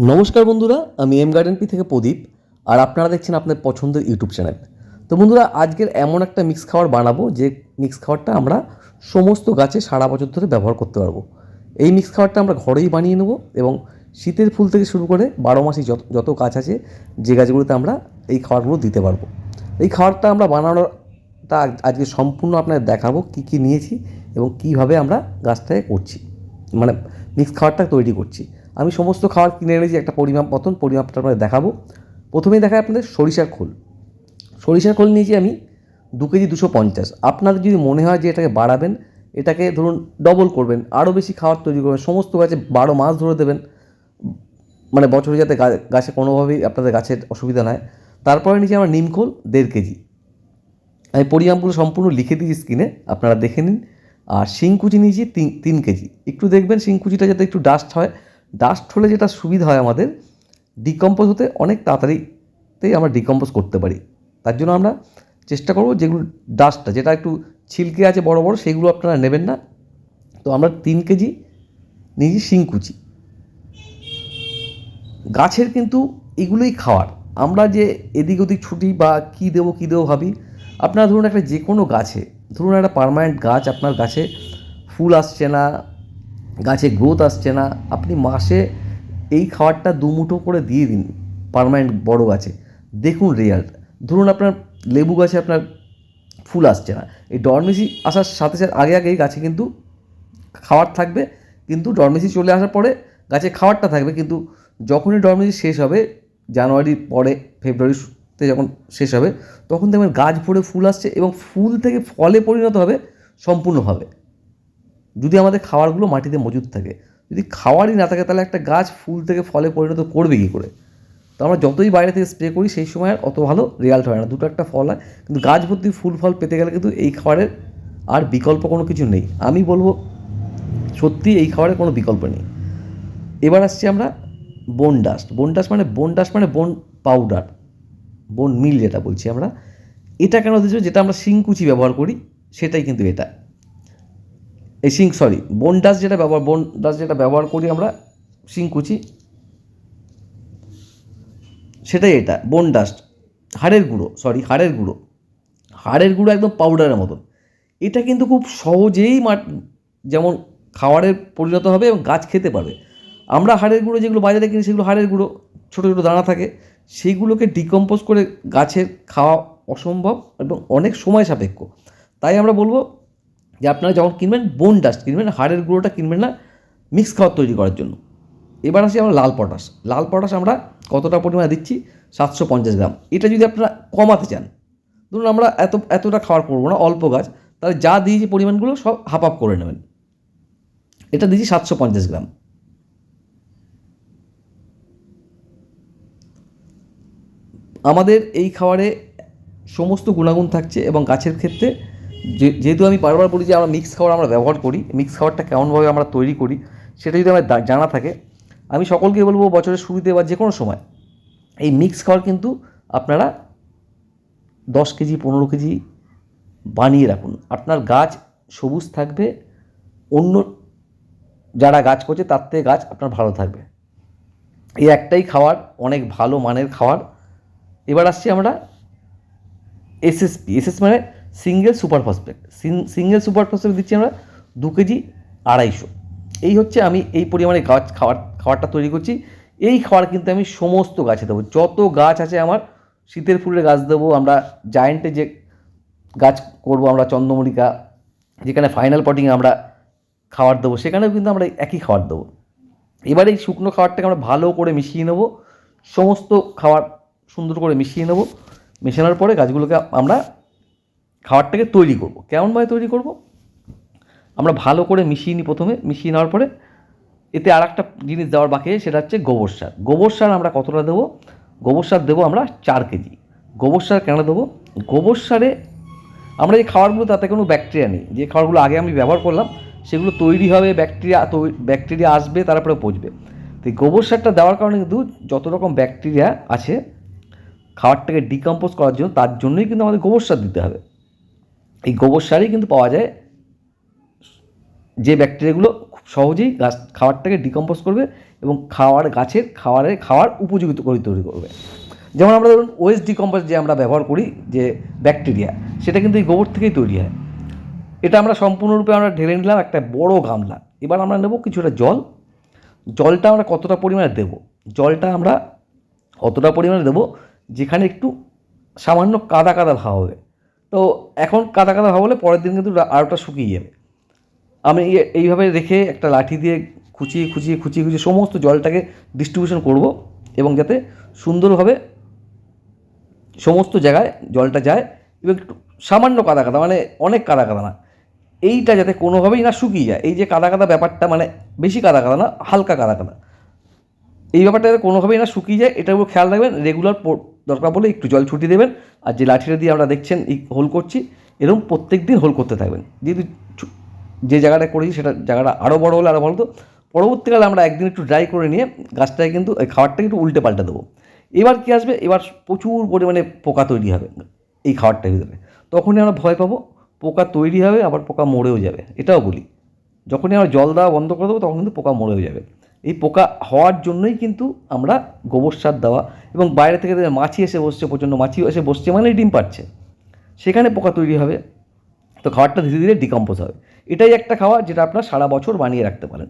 নমস্কার বন্ধুরা, আমি এম গার্ডেন পি থেকে প্রদীপ, আর আপনারা দেখছেন আপনার পছন্দের ইউটিউব চ্যানেল। তো বন্ধুরা, আজকের এমন একটা মিক্স খাবার বানাবো, যে মিক্স খাবারটা আমরা সমস্ত গাছে সারা বছর ধরে ব্যবহার করতে পারব। এই মিক্স খাবারটা আমরা ঘরেই বানিয়ে নেব এবং শীতের ফুল থেকে শুরু করে বারো মাসি যত যত গাছ আছে, যে গাছগুলোতে আমরা এই খাবারগুলো দিতে পারব। এই খাবারটা আমরা বানানোটা আজ- আজকে সম্পূর্ণ আপনাদের দেখাবো, কী কী নিয়েছি এবং কীভাবে আমরা গাছটাকে করছি। মানে মিক্স খাবারটা তৈরি করছি। আমি সমস্ত খাবার কিনে এনেছি, একটা পরিমাপ মতন, পরিমাপটা আপনাদের দেখাবো। প্রথমেই দেখায় আপনাদের সরিষার খোল। সরিষার খোল নিয়েছি আমি দু কেজি দুশো পঞ্চাশ। আপনাদের যদি মনে হয় যে এটাকে বাড়াবেন, এটাকে ধরুন ডবল করবেন, আরও বেশি খাবার তৈরি করবেন, সমস্ত গাছে বারো মাস ধরে দেবেন মানে বছরে যাতে গাছে কোনোভাবেই আপনাদের গাছের অসুবিধা নয় তারপরে নিচে আমার নিমখোল দেড় কেজি। আমি পরিমাপগুলো সম্পূর্ণ লিখে দিয়েছি স্ক্রিনে, আপনারা দেখে নিন। আর শিংকুচি নিয়েছি তিন তিন কেজি। একটু দেখবেন শিংকুচিটা যাতে একটু ডাস্ট হয় ডাস্ট হলে যেটা সুবিধা হয় আমাদের ডিকম্পোজ হতে অনেক তাড়াতাড়িতেই আমরা ডিকম্পোজ করতে পারি। তার জন্য আমরা চেষ্টা করব যেগুলো ডাস্টটা যেটা একটু ছিলকে আছে বড় বড়, সেগুলো আপনারা নেবেন না। তো আমরা তিন কেজি নিয়েছি শিংকুচি। গাছের কিন্তু এগুলোই খাওয়ার। আমরা যে এদিক ওদিক ছুটি বা কী দেবো কী দেবো ভাবি, আপনারা ধরুন একটা যে কোনো গাছে, ধরুন একটা পার্মানেন্ট গাছ আপনার গাছে ফুল আসছে না গাছে গ্রোথ আসছে না, আপনি মাসে এই খাবারটা দু মুঠো করে দিয়ে দিন পার্মানেন্ট বড় গাছে। দেখুন রেজাল্ট ধরুন আপনার লেবু গাছে আপনার ফুল আসছে না। এই ডরমেসি আসার সাথে সাথে আগে আগেই গাছে কিন্তু খাবার থাকবে, কিন্তু ডরমেসি চলে আসার পরে গাছে খাবারটা থাকবে, কিন্তু যখনই ডরমেসি শেষ হবে, জানুয়ারির পরে, ফেব্রুয়ারিতে যখন শেষ হবে, তখন দেখবেন গাছ ভরে ফুল আসছে এবং ফুল থেকে ফলে পরিণত হবে সম্পূর্ণভাবে যদি আমাদের খাবারগুলো মাটিতে মজুদ থাকে, যদি খাওয়ারই না থাকে, তাহলে একটা গাছ ফুল থেকে ফলে পরিণত করবে কী করে? তো আমরা যতই বাইরে থেকে স্প্রে করি, সেই সময় আর অত ভালো রেজাল্ট হয় না। দুটো একটা ফল হয়, কিন্তু গাছ ভর্তি ফুল ফল পেতে গেলে কিন্তু এই খাবারের আর বিকল্প কোনো কিছু নেই। আমি বলব সত্যি এই খাবারের কোনো বিকল্প নেই। এবার আসছি আমরা বোন ডাস্ট বোন ডাস্ট মানে বোন ডাস্ট মানে বোন পাউডার বোন মিল যেটা বলছি আমরা। এটা কেন দিচ্ছি যেটা আমরা শিংকুচি ব্যবহার করি, সেটাই কিন্তু এটা। এই শিং সরি বোন ডাস্ট যেটা ব্যবহার বোন ডাস্ট যেটা ব্যবহার করি আমরা শিংকুচি সেটাই এটা বোন ডাস্ট হাড়ের গুঁড়ো সরি হাড়ের গুঁড়ো হাড়ের গুঁড়ো একদম পাউডারের মতন। এটা কিন্তু খুব সহজেই মাঠ যেমন খাবারের পরিণত হবে এবং গাছ খেতে পারবে। আমরা হাড়ের গুঁড়ো যেগুলো বাজারে কিনি, সেগুলো হাড়ের গুঁড়ো, ছোটো ছোটো দানা থাকে, সেইগুলোকে ডিকম্পোজ করে গাছের খাওয়া অসম্ভব এবং অনেক সময় সাপেক্ষ। তাই আমরা বলব যে আপনারা যখন কিনবেন বোন ডাস্ট কিনবেন হাড়ের গুঁড়োটা কিনবেন না মিক্স খাবার তৈরি করার জন্য। এবার আসি আমরা লাল পটাশ। লাল পটাশ আমরা কতটা পরিমাণে দিচ্ছি? সাতশো পঞ্চাশ গ্রাম। এটা যদি আপনারা কমাতে চান, ধরুন আমরা এত, এতটা খাবার করব না, অল্প গাছ, তাহলে যা দিয়েছি পরিমাণগুলো সব হাফ আপ করে নেবেন। এটা দিয়েছি সাতশো পঞ্চাশ গ্রাম। আমাদের এই খাবারে সমস্ত গুণাগুণ থাকছে এবং গাছের ক্ষেত্রে যেহেতু আমি বারবার বলি যে আমরা মিক্স খাবার আমরা ব্যবহার করি মিক্স খাবারটা কেমনভাবে আমরা তৈরি করি, সেটা যদি আমার জানা থাকে, আমি সকলকে বলব বছরের শুরুতে বা যে কোনো সময়, এই মিক্স খাবার কিন্তু আপনারা দশ কেজি, পনেরো কেজি বানিয়ে রাখুন। আপনার গাছ সবুজ থাকবে, অন্য যারা গাছ করছে তার থেকে গাছ আপনার ভালো থাকবে। এই একটাই খাবার, অনেক ভালো মানের খাবার। এবার আসছি আমরা এসএসপি এসএস মানে single super phosphate single super phosphate দিচ্ছি আমরা দু কেজি আড়াইশো। এই হচ্ছে আমি এই পরিমাণে গাছ খাবার খাবারটা তৈরি করছি। এই খাবার কিন্তু আমি সমস্ত গাছে দেবো। যত গাছ আছে আমার, শীতের ফুলের গাছ দেবো। আমরা জায়েন্টে যে গাছ করব আমরা চন্দ্রমল্লিকা, যেখানে ফাইনাল পটিংয়ে আমরা খাবার দেবো, সেখানেও কিন্তু আমরা একই খাবার দেবো। এবার এই শুকনো খাবারটাকে আমরা ভালো করে মিশিয়ে নেব। সমস্ত খাবার সুন্দর করে মিশিয়ে নেব। মেশানোর পরে গাছগুলোকে আমরা খাবারটাকে তৈরি করব। কেমনভাবে তৈরি করব? আমরা ভালো করে মিশিয়ে নিই প্রথমে। মিশিয়ে নেওয়ার পরে এতে আর একটা জিনিস দেওয়ার বাকি সেটা হচ্ছে গোবর সার। গোবর সার আমরা কতটা দেবো? গোবর সার দেবো আমরা চার কেজি। গোবর সার কেন দেবো? গোবর সারে আমরা যে খাবারগুলো, তাতে কোনো ব্যাকটেরিয়া নেই। যে খাবারগুলো আগে আমি ব্যবহার করলাম, সেগুলো তৈরি হবে, ব্যাকটেরিয়া ব্যাকটেরিয়া আসবে, তারপরে পচবে। তো এই গোবর সারটা দেওয়ার কারণে কিন্তু যত রকম ব্যাকটেরিয়া আছে, খাবারটাকে ডিকম্পোজ করার জন্য, তার জন্যই কিন্তু আমাদের গোবর সার দিতে হবে। এই গোবর সারই কিন্তু পাওয়া যায় যে ব্যাকটেরিয়াগুলো খুব সহজেই গাছ, খাবারটাকে ডিকম্পোজ করবে এবং খাওয়ার গাছের খাওয়ারে খাওয়ার উপযোগী করে তৈরি করবে। যেমন আমরা ধরুন ওয়েস্ট ডিকম্পোজ যে আমরা ব্যবহার করি যে ব্যাকটেরিয়া সেটা কিন্তু এই গোবর থেকেই তৈরি হয়। এটা আমরা সম্পূর্ণরূপে আমরা ঢেলে নিলাম একটা বড় গামলা। এবার আমরা নেব কিছুটা জল। জলটা আমরা কতটা পরিমাণে দেব? জলটা আমরা অতটা পরিমাণে দেবো? যেখানে একটু সামান্য কাদা কাদা ভাব হবে। তো এখন কাদা কাদা ভাব হলে পরের দিন কিন্তু আরোটা শুকিয়ে যাবে। আমি এইভাবে রেখে একটা লাঠি দিয়ে খুচিয়ে খুচিয়ে খুচিয়ে খুচিয়ে সমস্ত জলটাকে ডিস্ট্রিবিউশন করব এবং যাতে সুন্দরভাবে সমস্ত জায়গায় জলটা যায় এবং একটু সামান্য কাদা কাদা মানে অনেক কাদা কাদা না। এইটা যাতে কোনোভাবেই না শুকিয়ে যায়। এই যে কাদা কাদা ব্যাপারটা মানে বেশি কাদা কাদা না, হালকা কাদা কাদা। এই ব্যাপারটা যাতে কোনোভাবেই না শুকিয়ে যায়, এটার উপর খেয়াল রাখবেন রেগুলার দরকার পড়লে একটু জল ছুটি দেবেন। আর যে লাঠিটা দিয়ে আমরা দেখছেন, এই হোল করছি এরকম প্রত্যেক দিন হোল করতে থাকবেন। যেহেতু যে জায়গাটা করেছি, সেটা জায়গাটা আরও বড় হলে আরও ভালো তো পরবর্তীকালে আমরা একদিন একটু ড্রাই করে নিয়ে গাছটাকে কিন্তু, এই খাবারটাকে একটু উল্টে পাল্টে দেবো। এবার কী আসবে? এবার প্রচুর পরিমাণে পোকা তৈরি হবে এই খাবারটার ভিতরে। তখনই আমরা ভয় পাবো, পোকা তৈরি হবে, আবার পোকা মরেও যাবে। এটাও বলি। যখনই আমরা জল দেওয়া বন্ধ করে দেবো, তখন কিন্তু পোকা মরেও যাবে। এই পোকা হওয়ার জন্যই কিন্তু আমরা গোবর সার দেওয়া এবং বাইরে থেকে মাছি এসে বসছে, প্রচণ্ড মাছি এসে বসছে মানে ডিম পাচ্ছে সেখানে পোকা তৈরি হবে। তো খাবারটা ধীরে ধীরে ডিকম্পোজ হবে। এটাই একটা খাবার যেটা আপনার সারা বছর বানিয়ে রাখতে পারেন।